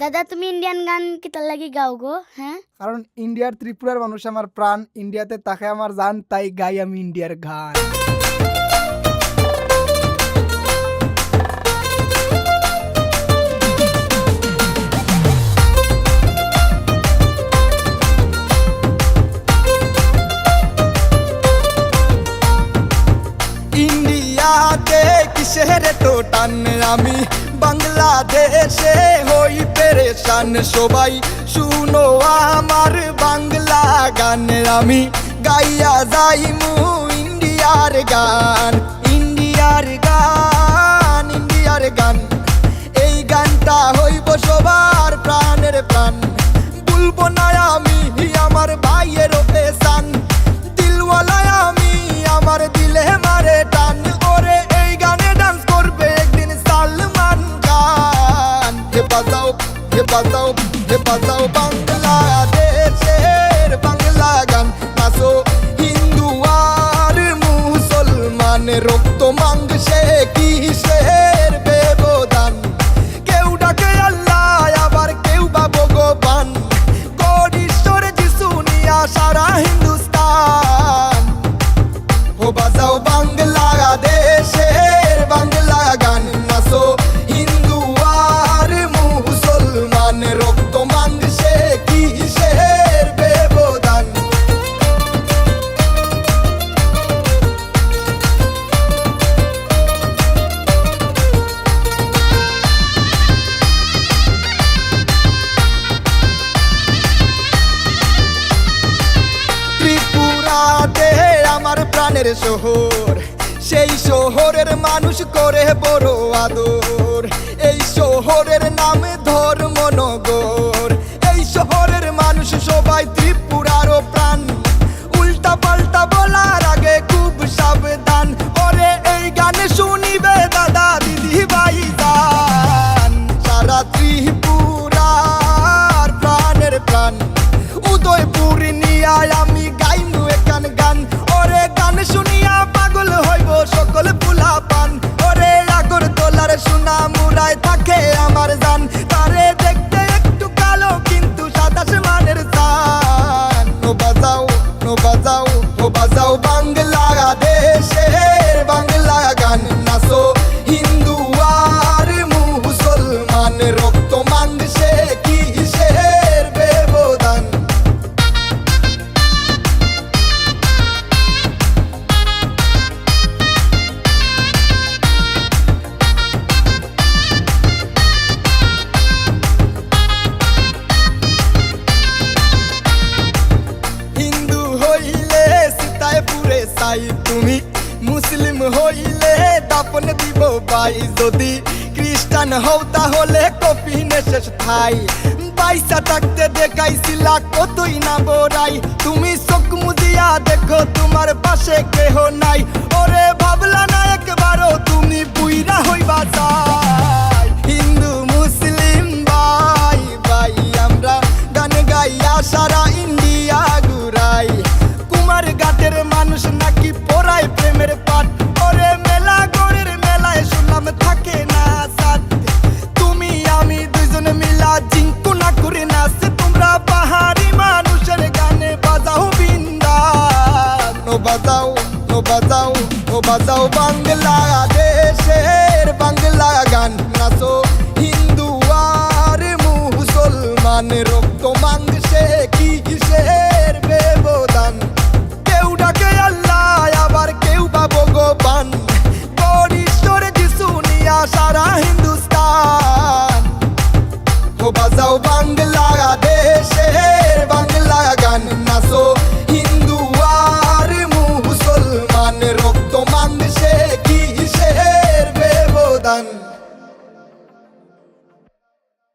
দাদা, তুমি ইন্ডিয়ান গান কিতা লাগি গাও গো হ্যাঁ? কারণ ইন্ডিয়ার ত্রিপুরার মানুষ আমার প্রাণ ইন্ডিয়াতে তাকে আমার জান, তাই গাই আমি ইন্ডিয়ার গান। কিসের তো টান? আমি বাংলাদেশে হই পেরেশান। সবাই শুনো আমার বাংলা গান। আমি গাইয়া যাইমু ইন্ডিয়ার গান। ইন্ডিয়ার বাজাও হে বাজাও হে বাজাও বাংলাদেশের বাংলা গান নাচো হিন্দু আর মুসলমান রক্ত মাংসে কিসের আমার শহর। সেই শহরের মানুষ করে বড় আদর। এই শহরের নাম বাংলাদেশের বাংলা গান নাচো। হিন্দু আর মুসলমান, রক্ত মাংসে কিসের ব্যবধান? হিন্দু হইলে সীতায় পুরে সাই মুসলিম হইলে দাপন দিব বাই যদি খ্রিস্টান হও তাহলে কপিনে শেষ ঠাই। পয়সা থাকতে দেখাইছিলা কতই না বড়াই তুমি চোখ মুদিয়া দেখো তোমার পাশে কেহ নাই। ওরে ভাবলা না একবারও তুমি বুইরা হইবা চাই। ও বাজাও বাংলাদেশের